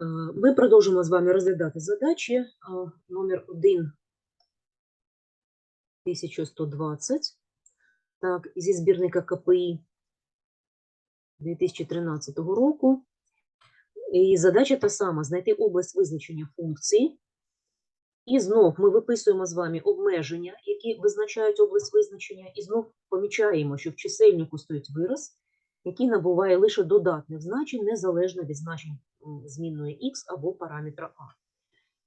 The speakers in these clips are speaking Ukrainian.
Е, Ми продовжимо з вами розглядати задачі е, номер 1 1120 так, зі збірника КПІ 2013 року. І задача та сама: знайти область визначення функції. І знов ми виписуємо з вами обмеження, які визначають область визначення, і знов помічаємо, що в чисельнику стоїть вираз, який набуває лише додатних значень, незалежно від значень змінної х або параметра а.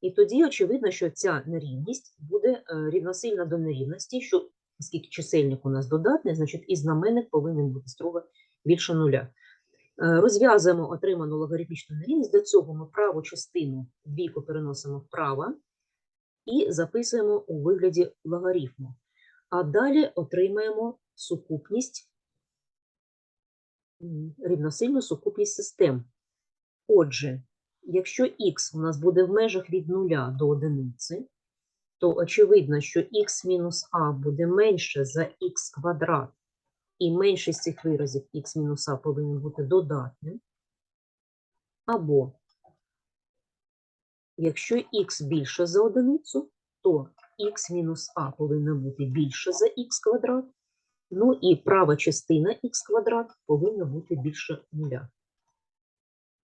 І тоді очевидно, що ця нерівність буде е, рівносильна до нерівності, що оскільки чисельник у нас додатний, значить і знаменник повинен бути строго більше нуля. Е, Розв'язуємо отриману логарифмічну нерівність. Для цього ми праву частину двійку переносимо вправо і записуємо у вигляді логарифму. А далі отримаємо сукупність, рівносильну сукупність систем. Отже, якщо х у нас буде в межах від 0 до одиниці, то очевидно, що х мінус а буде менше за х квадрат, і меншість цих виразів х мінус а повинен бути додатним. Або якщо х більше за одиницю, то х мінус а повинна бути більше за х квадрат, ну і права частина х квадрат повинна бути більше нуля.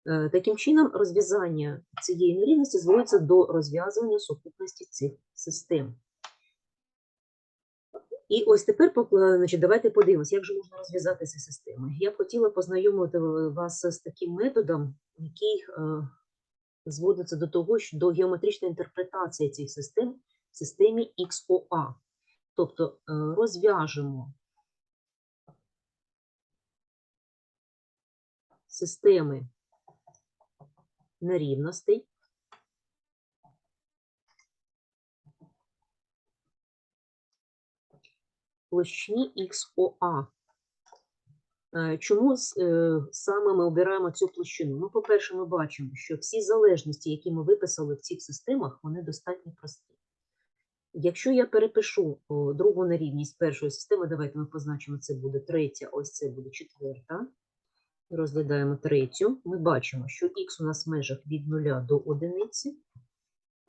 Е, Таким чином, розв'язання цієї нерівності зводиться до розв'язування сукупності цих систем. І ось тепер значить, давайте подивимося, як же можна розв'язати ці системи. Я б хотіла познайомити е, вас з таким методом, який е, зводиться до того, що до геометричної інтерпретації цих систем в системі XOA. Тобто е, розв'яжемо системи нерівностей. Площині XOA. Е, Чому е, саме ми обираємо цю площину? Ну, по-перше, ми бачимо, що всі залежності, які ми виписали в цих системах, вони достатньо прості. Якщо я перепишу другу нерівність першої системи, давайте ми позначимо, це буде третя, ось це буде четверта. Розглядаємо третю. Ми бачимо, що х у нас в межах від 0 до одиниці.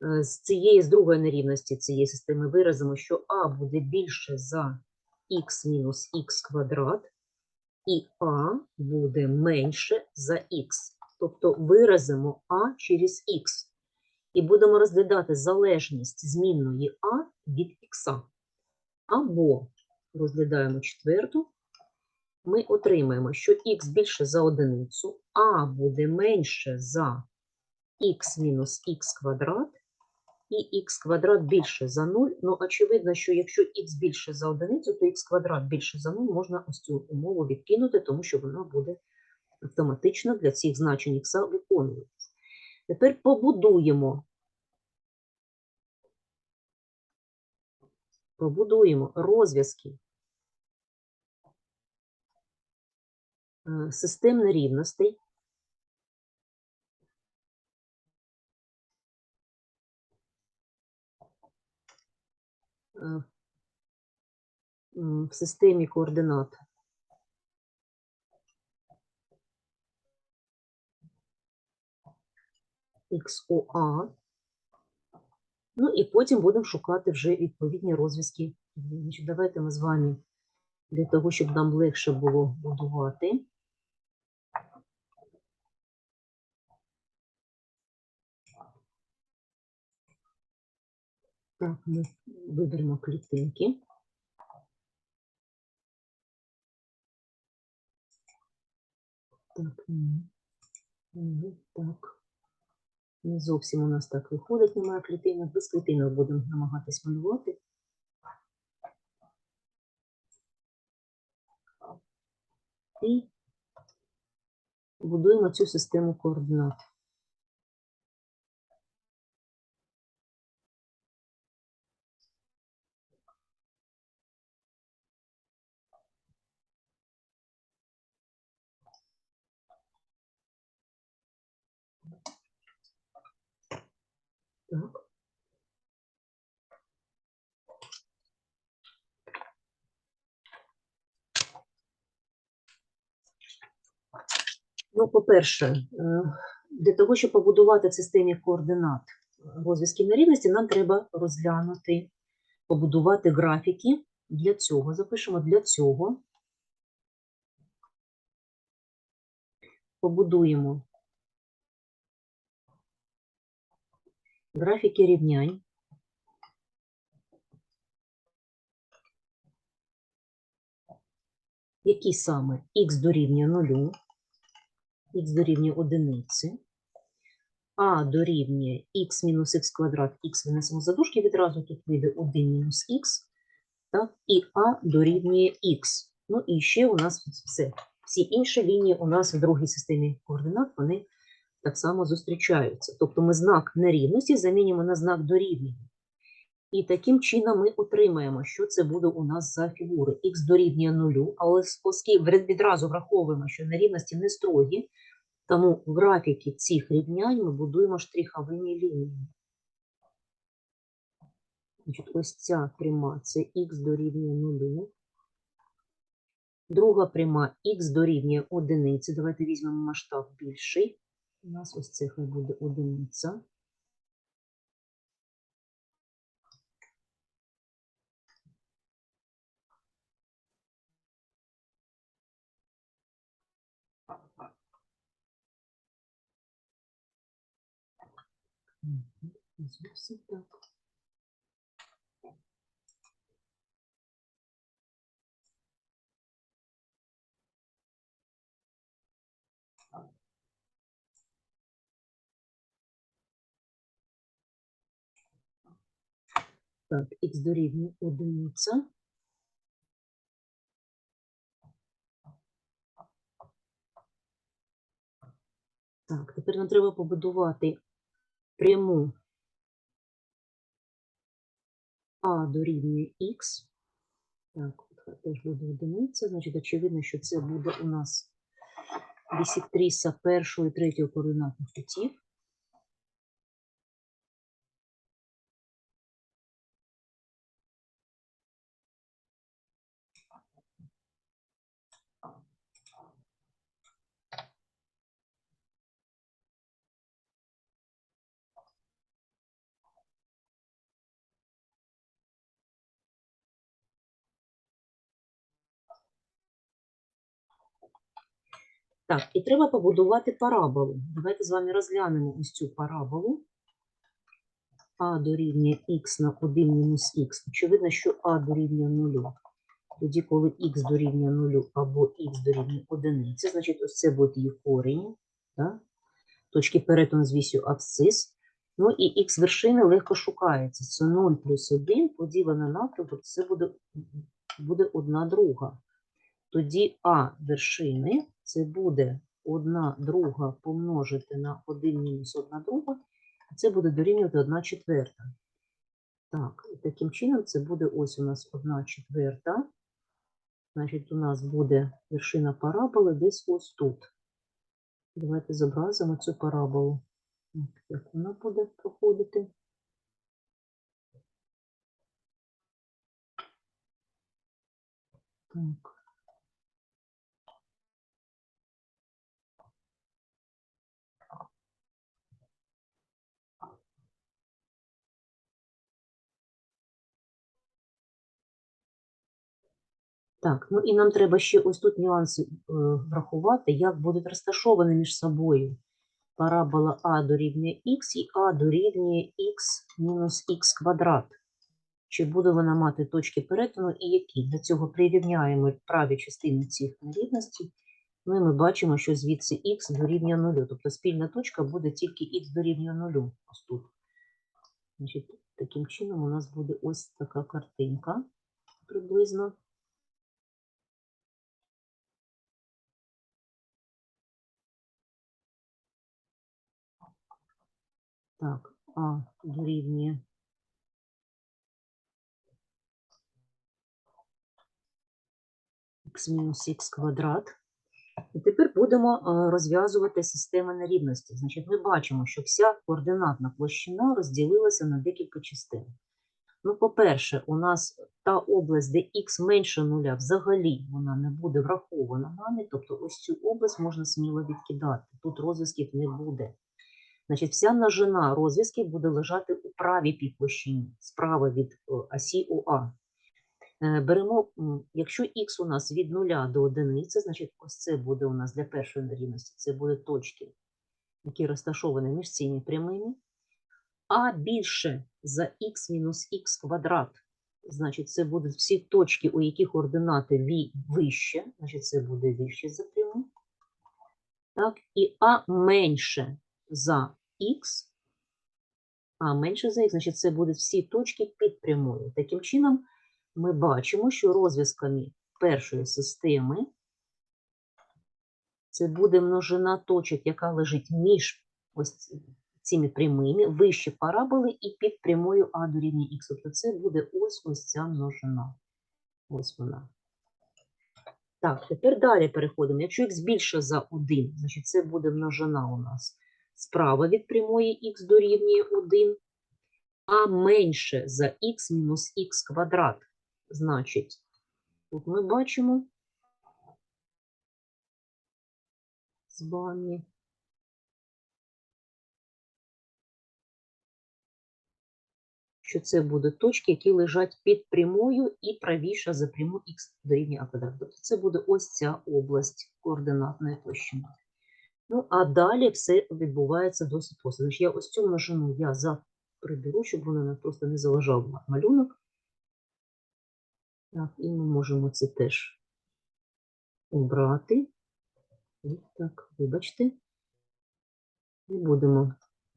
Е, З цієї, з другої нерівності цієї системи виразимо, що а буде більше за х мінус х квадрат, і а буде менше за х. Тобто виразимо а через х. І будемо розглядати залежність змінної а від х. Або розглядаємо четверту, ми отримаємо, що х більше за одиницю, а буде менше за х мінус х квадрат, і х квадрат більше за 0. Ну, очевидно, що якщо х більше за одиницю, то х квадрат більше за 0 можна ось цю умову відкинути, тому що вона буде автоматично для цих значень х виконуватися. Тепер побудуємо. Побудуємо розв'язки систем нерівностей. е, в системі координат XOA. Ну і потім будемо шукати вже відповідні розв'язки. Давайте ми з вами для того, щоб нам легше було будувати. Так, ми виберемо клітинки. Так, ні. Так. Не зовсім у нас так виходить, немає клітинок. Без клітинок будемо намагатись малювати. І будуємо цю систему координат. Так. Ну, по-перше, е, для того, щоб побудувати в системі координат розв'язків нерівності, нам треба розглянути, побудувати графіки. Для цього запишемо для цього. Побудуємо графіки рівнянь. Які саме х дорівнює 0, х дорівнює 1, а дорівнює х мінус х квадрат, х винесемо за відразу тут вийде 1 мінус х, так, і а дорівнює х. Ну і ще у нас все. Всі інші лінії у нас в другій системі координат, вони так само зустрічаються. Тобто ми знак нерівності замінюємо на знак дорівнює. І таким чином ми отримаємо, що це буде у нас за фігури. Х дорівнює нулю, але оскільки відразу враховуємо, що нерівності не строгі, тому графіки цих рівнянь ми будуємо штриховими лініями. Ось ця пряма це х дорівнює нулю. Друга пряма х дорівнює одиниці. Давайте візьмемо масштаб більший. У нас ось хай буде одиниця. Зовсім так. Так, х дорівнює одиниця. Так, тепер нам треба побудувати пряму а дорівнює х. Так, теж буде одиниця. Значить, очевидно, що це буде у нас бісектриса першого і третього координатних кутів. Так, і треба побудувати параболу. Давайте з вами розглянемо ось цю параболу. А дорівнює х на 1 мінус х. Очевидно, що а дорівнює 0. Тоді, коли х дорівнює 0 або х дорівнює 1, значить ось це буде її корінь. Так? Точки перетину з вісю абсцис. Ну і х вершини легко шукається. Це 0 плюс 1 поділене на тобто це буде, буде 1 друга. Тоді а вершини це буде 1 друга помножити на 1 мінус 1 друга, і це буде дорівнювати 1 четверта. Так, таким чином це буде ось у нас 1 четверта. Значить, у нас буде вершина параболи десь ось тут. Давайте зобразимо цю параболу. Як вона буде проходити. Так. Так, ну і нам треба ще ось тут нюанси е, врахувати, як будуть розташовані між собою парабола А дорівнює х і А дорівнює х мінус х квадрат. Чи буде вона мати точки перетину і які? Для цього прирівняємо праві частини цих нерівностей. Ну і ми бачимо, що звідси х дорівнює 0. Тобто спільна точка буде тільки х дорівнює 0. Ось тут. Значить, таким чином у нас буде ось така картинка приблизно. Так, А дорівнює х мінус х квадрат. І тепер будемо розв'язувати системи нерівності. Значить, ми бачимо, що вся координатна площина розділилася на декілька частин. Ну, по-перше, у нас та область, де х менше нуля, взагалі вона не буде врахована нами, тобто ось цю область можна сміло відкидати. Тут розв'язків не буде. Значить, вся множина розв'язків буде лежати у правій півплощині, справа від осі ОА. Е, Беремо, якщо х у нас від 0 до 1, значить ось це буде у нас для першої нерівності, це будуть точки, які розташовані між цими прямими. А більше за х мінус х квадрат, значить це будуть всі точки, у яких ординати ві вище, значить це буде вище за пряму. Так, і а менше за х, а менше за х, значить це будуть всі точки під прямою. Таким чином, ми бачимо, що розв'язками першої системи це буде множина точок, яка лежить між ось цими прямими, вище параболи і під прямою а дорівнює х. Тобто це буде ось ось ця множина. Ось вона. Так, тепер далі переходимо. Якщо х більше за 1, значить це буде множина у нас справа від прямої х дорівнює 1, а менше за х мінус х квадрат. Значить, тут ми бачимо з вами. Що це будуть точки, які лежать під прямою і правіше за пряму х дорівнює а квадрат. Тобто це буде ось ця область координатної площини. Ну, а далі все відбувається досить просто. Я ось цю множину я за приберу, щоб вона просто не заважала малюнок. Так, і ми можемо це теж обрати. Так, вибачте. Не будемо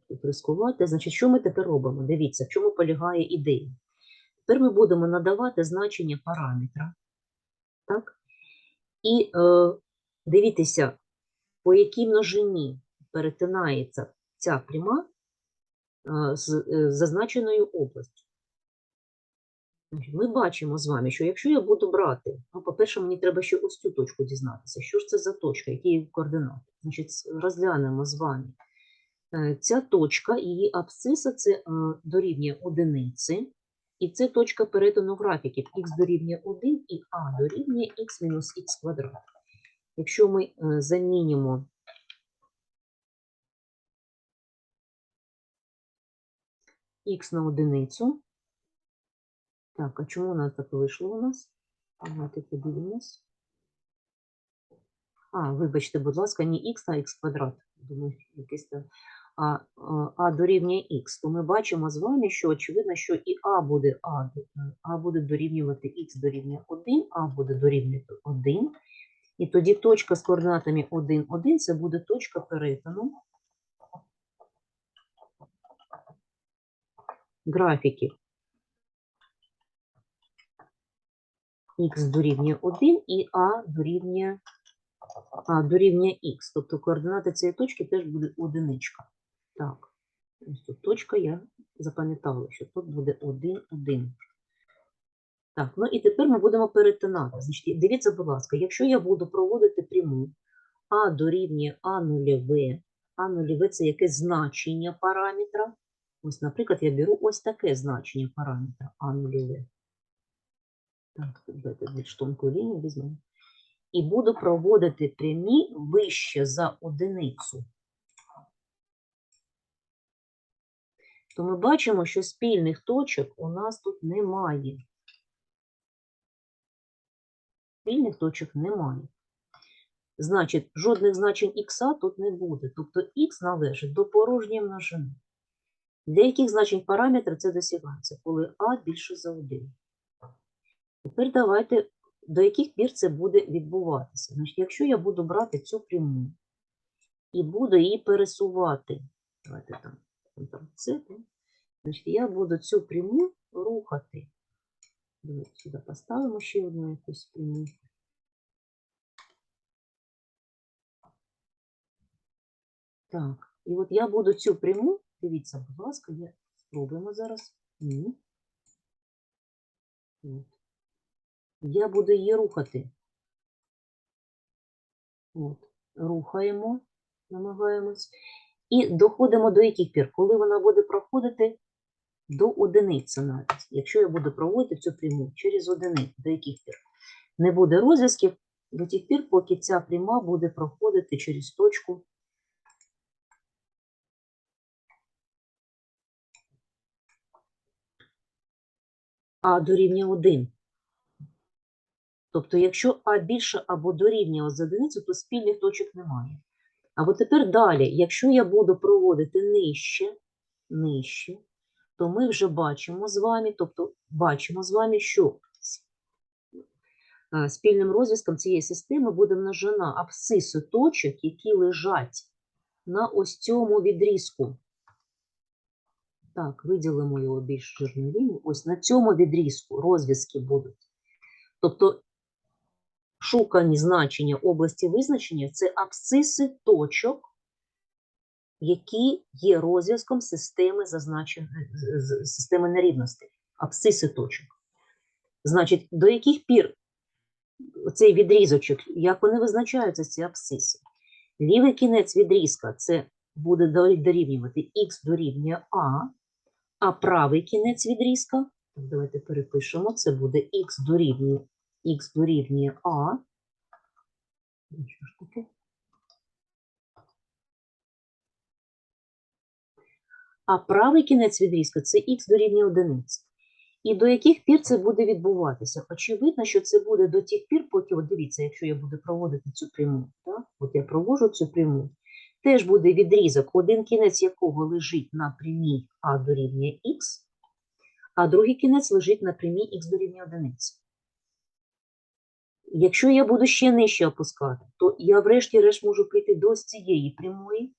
тут рискувати. Значить, що ми тепер робимо? Дивіться, в чому полягає ідея. Тепер ми будемо надавати значення параметра. Так? І е, дивіться, по якій множині перетинається ця пряма з е, зазначеною областю. Ми бачимо з вами, що якщо я буду брати, ну, по-перше, мені треба ще ось цю точку дізнатися. Що ж це за точка, які її координати? Значить, розглянемо з вами. Е, Ця точка, її абсциса це е, дорівнює одиниці, і це точка перетину графіків х дорівнює 1 і а дорівнює х мінус х квадрат. Якщо ми е, замінимо х на одиницю, так, а чому у нас так вийшло у нас? Давайте подивимось. А, вибачте, будь ласка, не х, а х квадрат. Думаю, якийсь там. А, а, а дорівнює х, то ми бачимо з вами, що очевидно, що і а буде а, е, а буде дорівнювати х дорівнює 1, а буде дорівнювати 1. І тоді точка з координатами 1, 1 це буде точка перетину графіків х дорівнює 1 і а дорівнює, а дорівнює х. Тобто координати цієї точки теж буде одиничка. Так, ось тут точка я запам'ятала, що тут буде 1, 1. Так, ну і тепер ми будемо перетинати. Значить, дивіться, будь ласка, якщо я буду проводити пряму а дорівнює а нульове, а нульове це якесь значення параметра. Ось, наприклад, я беру ось таке значення параметра а нульове. Так, давайте більш тонку лінію візьмемо. І буду проводити прямі вище за одиницю. То ми бачимо, що спільних точок у нас тут немає. Спільних точок немає. Значить, жодних значень х тут не буде. Тобто х належить до порожньої множини. Для яких значень параметра це досягається, коли а більше за 1. Тепер давайте, до яких пір це буде відбуватися. Значить, якщо я буду брати цю пряму і буду її пересувати, давайте там, там це, значить, я буду цю пряму рухати. Давайте сюди поставимо ще одну якусь пряму. Так, і от я буду цю пряму, дивіться, будь ласка, я спробуємо зараз. Ні. От. Я буду її рухати. От. Рухаємо, намагаємось. І доходимо до яких пір? Коли вона буде проходити до одиниці навіть, якщо я буду проводити цю пряму через одиницю, до яких пір не буде розв'язків до тих пір, поки ця пряма буде проходити через точку А дорівнює 1. Тобто, якщо А більше або дорівнює з одиниці, то спільних точок немає. А от тепер далі, якщо я буду проводити нижче, нижче, то ми вже бачимо з вами, тобто бачимо з вами, що е, спільним розв'язком цієї системи буде множина абсцису точок, які лежать на ось цьому відрізку. Так, виділимо його більш жирною лінією. Ось на цьому відрізку розв'язки будуть. Тобто шукані значення області визначення це абсциси точок, які є розв'язком системи зазначеної з- з- системи нерівностей. Абсциси точок. Значить, до яких пір цей відрізочок, як вони визначаються, ці абсциси? Лівий кінець відрізка це буде дорівнювати х дорівнює А, а правий кінець відрізка, давайте перепишемо, це буде х дорівнює, х дорівнює А. Що ж таке? А правий кінець відрізка це х дорівнює одиниці. І до яких пір це буде відбуватися? Очевидно, що це буде до тих пір, поки, от дивіться, якщо я буду проводити цю пряму, так? от я проводжу цю пряму, теж буде відрізок, один кінець якого лежить на прямій А дорівнює х, а другий кінець лежить на прямій х дорівнює одиниці. Якщо я буду ще нижче опускати, то я врешті-решт можу прийти до цієї прямої.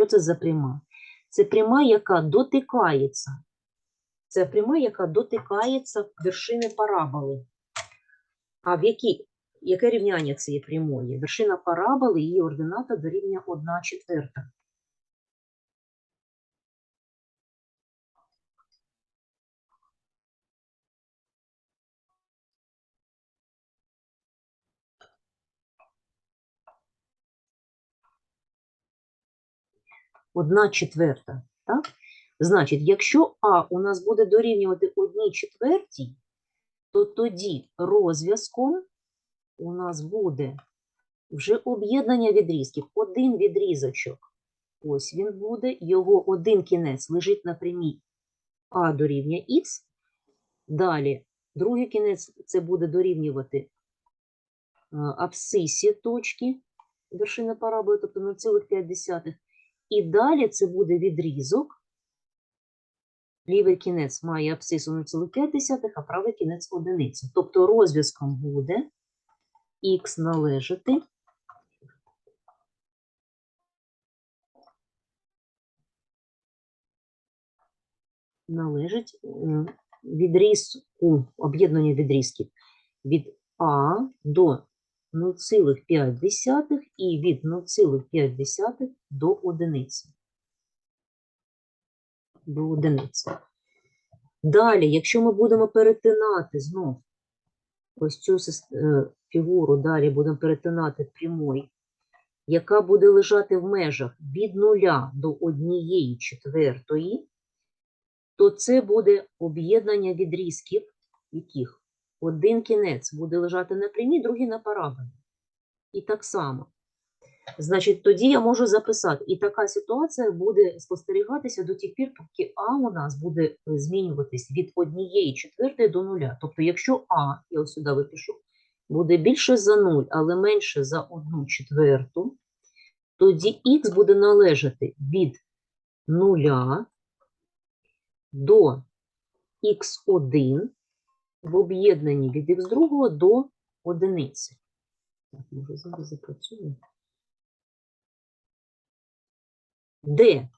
Що це за пряма? Це пряма, яка дотикається. Це пряма, яка дотикається вершини параболи. А в якій, яке рівняння цієї прямої? Вершина параболи, її ордината дорівнює 1 четверта. Одна четверта. Так? Значить, якщо А у нас буде дорівнювати одній четвертій, то тоді розв'язком у нас буде вже об'єднання відрізків. Один відрізочок. Ось він буде, його один кінець лежить на прямій А дорівнює Х. Далі, другий кінець це буде дорівнювати е, абсцисі точки вершини параболи, тобто 0,5. І далі це буде відрізок. Лівий кінець має абсцису 0,5, а правий кінець одиницю. Тобто розв'язком буде х належати належить м, відрізку, об'єднання відрізків від А до 0,5 і від 0,5 до одиниці. До одиниці. Далі, якщо ми будемо перетинати знов ось цю е, фігуру, далі будемо перетинати прямою, яка буде лежати в межах від нуля до однієї четвертої, то це буде об'єднання відрізків, яких один кінець буде лежати на прямій, другий на параболі. І так само. Значить, тоді я можу записати, і така ситуація буде спостерігатися до тих пір, поки А у нас буде е, змінюватись від однієї четвертої до нуля. Тобто, якщо А, я ось сюди випишу, буде більше за 0, але менше за 1 четверту, тоді х буде належати від нуля до х1 в об'єднанні від х2 до одиниці. Так, може зараз запрацюємо. Де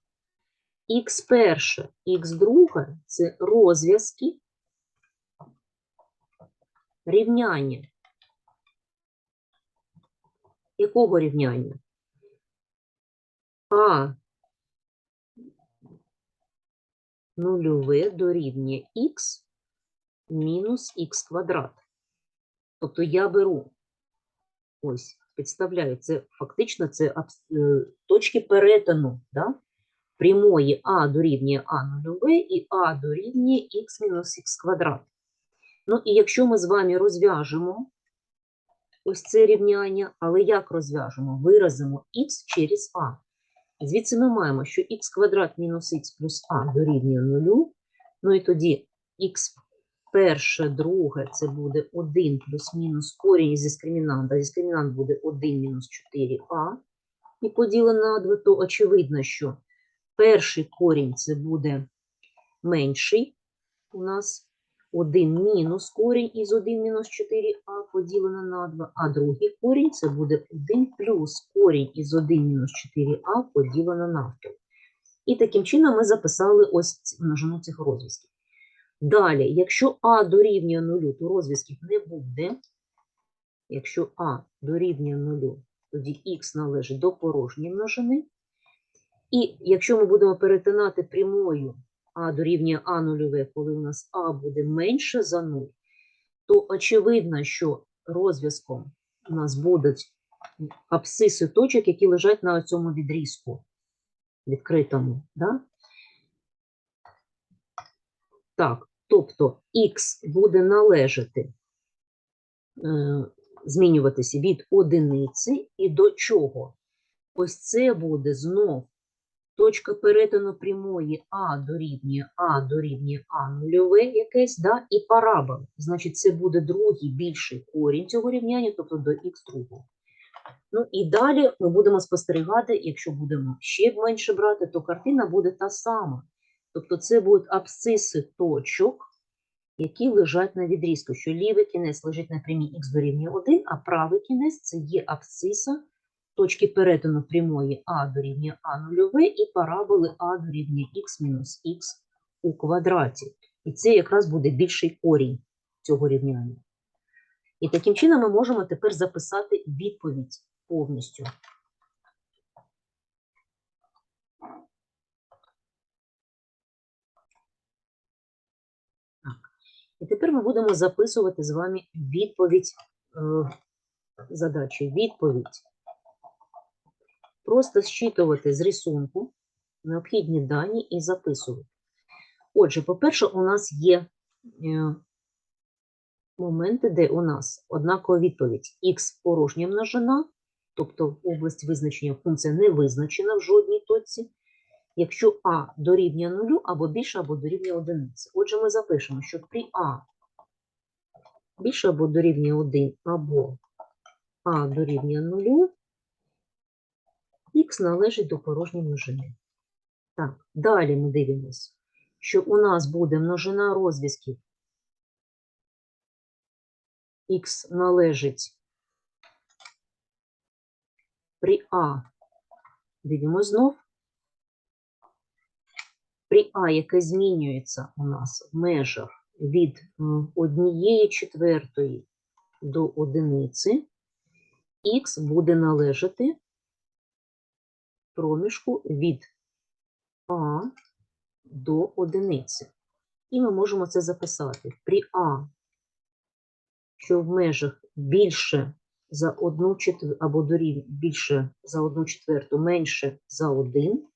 х перше, х друге – це розв'язки рівняння. Якого рівняння? А нульове дорівнює х мінус х квадрат. Тобто я беру ось підставляють. Це фактично це е, точки перетину да? прямої а дорівнює а нульове і а дорівнює х мінус х квадрат. Ну і якщо ми з вами розв'яжемо ось це рівняння, але як розв'яжемо? Виразимо х через а. Звідси ми маємо, що х квадрат мінус х плюс а дорівнює нулю. Ну і тоді х перше, друге це буде 1 плюс-мінус корінь з дискримінанта. Дискримінант буде 1 мінус 4а. І поділено на 2, то очевидно, що перший корінь це буде менший у нас 1 мінус корінь із 1 мінус 4а поділено на 2, а другий корінь це буде 1 плюс корінь із 1 мінус 4а поділено на 2. І таким чином ми записали ось множину цих розв'язків. Далі, якщо а дорівнює нулю, то розв'язків не буде. Якщо а дорівнює нулю, тоді х належить до порожньої множини. І якщо ми будемо перетинати прямою а дорівнює а нульове, коли у нас а буде менше за 0, то очевидно, що розв'язком у нас будуть абсциси точок, які лежать на цьому відрізку відкритому. Да? Так, тобто х буде належати, е, змінюватися від одиниці і до чого? Ось це буде знов точка перетину прямої А дорівнює А дорівнює А нульове якесь, да, і парабола. Значить, це буде другий більший корінь цього рівняння, тобто до х другого. Ну і далі ми будемо спостерігати, якщо будемо ще менше брати, то картина буде та сама. Тобто це будуть абсциси точок, які лежать на відрізку, що лівий кінець лежить на прямій х дорівнює 1, а правий кінець це є абсциса точки перетину прямої а дорівнює а нульове і параболи а дорівнює х мінус х у квадраті. І це якраз буде більший корінь цього рівняння. І таким чином ми можемо тепер записати відповідь повністю. Так. І тепер ми будемо записувати з вами відповідь е, задачі. Відповідь. Просто зчитувати з рисунку необхідні дані і записувати. Отже, по-перше, у нас є е, моменти, де у нас однакова відповідь х порожня множина, тобто область визначення функція не визначена в жодній точці, якщо а дорівнює нулю або більше, або дорівнює одиниці. Отже, ми запишемо, що при а більше або дорівнює 1, або а дорівнює нулю, х належить до порожньої множини. Так, далі ми дивимося, що у нас буде множина розв'язків х належить при А. Дивимось знов. При А, яке змінюється у нас в межах від однієї четвертої до одиниці, х буде належати проміжку від А до одиниці. І ми можемо це записати. При А, що в межах більше за одну четверту, або дорів більше за одну четверту, менше за один,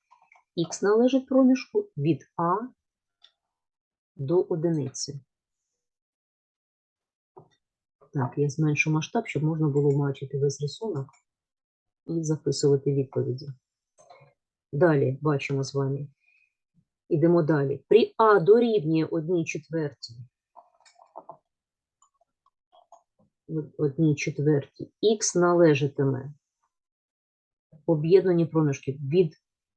х належить проміжку від А до одиниці. Так, я зменшу масштаб, щоб можна було бачити весь рисунок і записувати відповіді. Далі бачимо з вами. Ідемо далі. При А дорівнює 1 четвертій. Одній четвертій. Х належатиме об'єднані проміжки від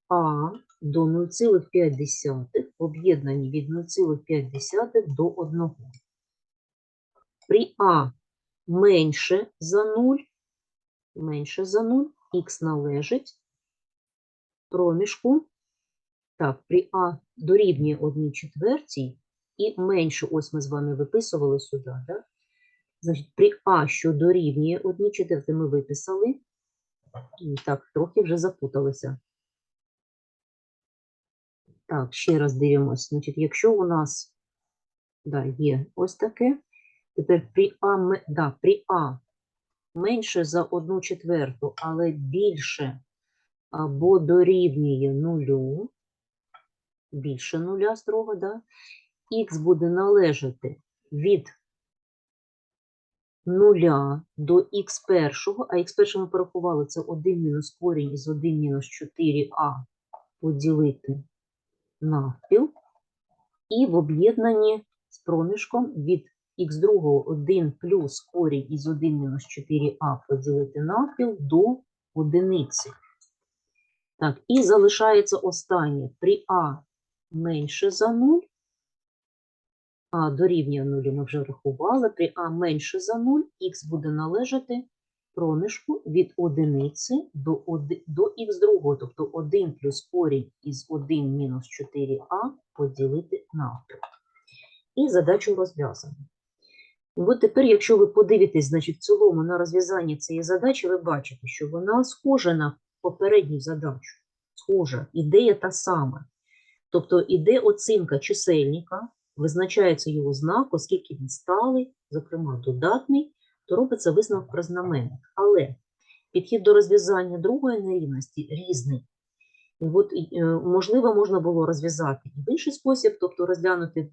А до 0,5, об'єднані від 0,5 до 1. При А менше за 0, менше за 0, х належить проміжку. Так, при А дорівнює 1 четвертій і менше, ось ми з вами виписували сюди, да? Значить, при А, що дорівнює 1 четвертій, ми виписали. І так, трохи вже запуталися. Так, ще раз дивимось. Значить, якщо у нас да, є ось таке, тепер при А, да, при А менше за 1 четверту, але більше або дорівнює нулю, більше нуля строго, да? х буде належати від нуля до х першого, а х першого ми порахували, це 1 мінус корінь із 1 мінус 4а поділити навпіл, і в об'єднанні з проміжком від х другого 1 плюс корінь із 1 мінус 4а поділити навпіл до одиниці. Так, і залишається останнє. При а менше за 0, а дорівнює 0 ми вже врахували, при а менше за 0, х буде належати проміжку від одиниці до, до х другого, тобто 1 плюс корінь із 1 мінус 4а поділити навпіл. І задачу розв'язано. От тепер, якщо ви подивитесь, значить, в цілому на розв'язання цієї задачі, ви бачите, що вона схожа на попередню задачу. Схожа, ідея та сама. Тобто іде оцінка чисельника, визначається його знак, оскільки він сталий, зокрема додатний, то робиться висновок про знаменник. Але підхід до розв'язання другої нерівності різний. І от, е, можливо, можна було розв'язати і в інший спосіб, тобто розглянути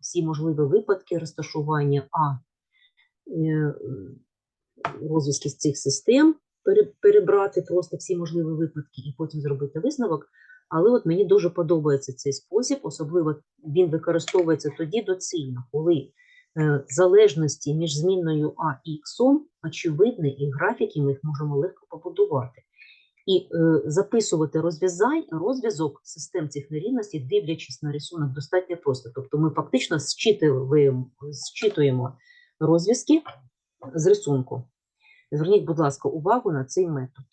всі можливі випадки розташування А е, розв'язки з цих систем, перебрати просто всі можливі випадки і потім зробити висновок. Але от мені дуже подобається цей спосіб, особливо він використовується тоді доцільно, коли залежності між змінною А і Х очевидні, і графіки ми їх можемо легко побудувати. І е, записувати розв'язань, розв'язок систем цих нерівностей, дивлячись на рисунок, достатньо просто. Тобто ми фактично зчитуємо розв'язки з рисунку. Зверніть, будь ласка, увагу на цей метод.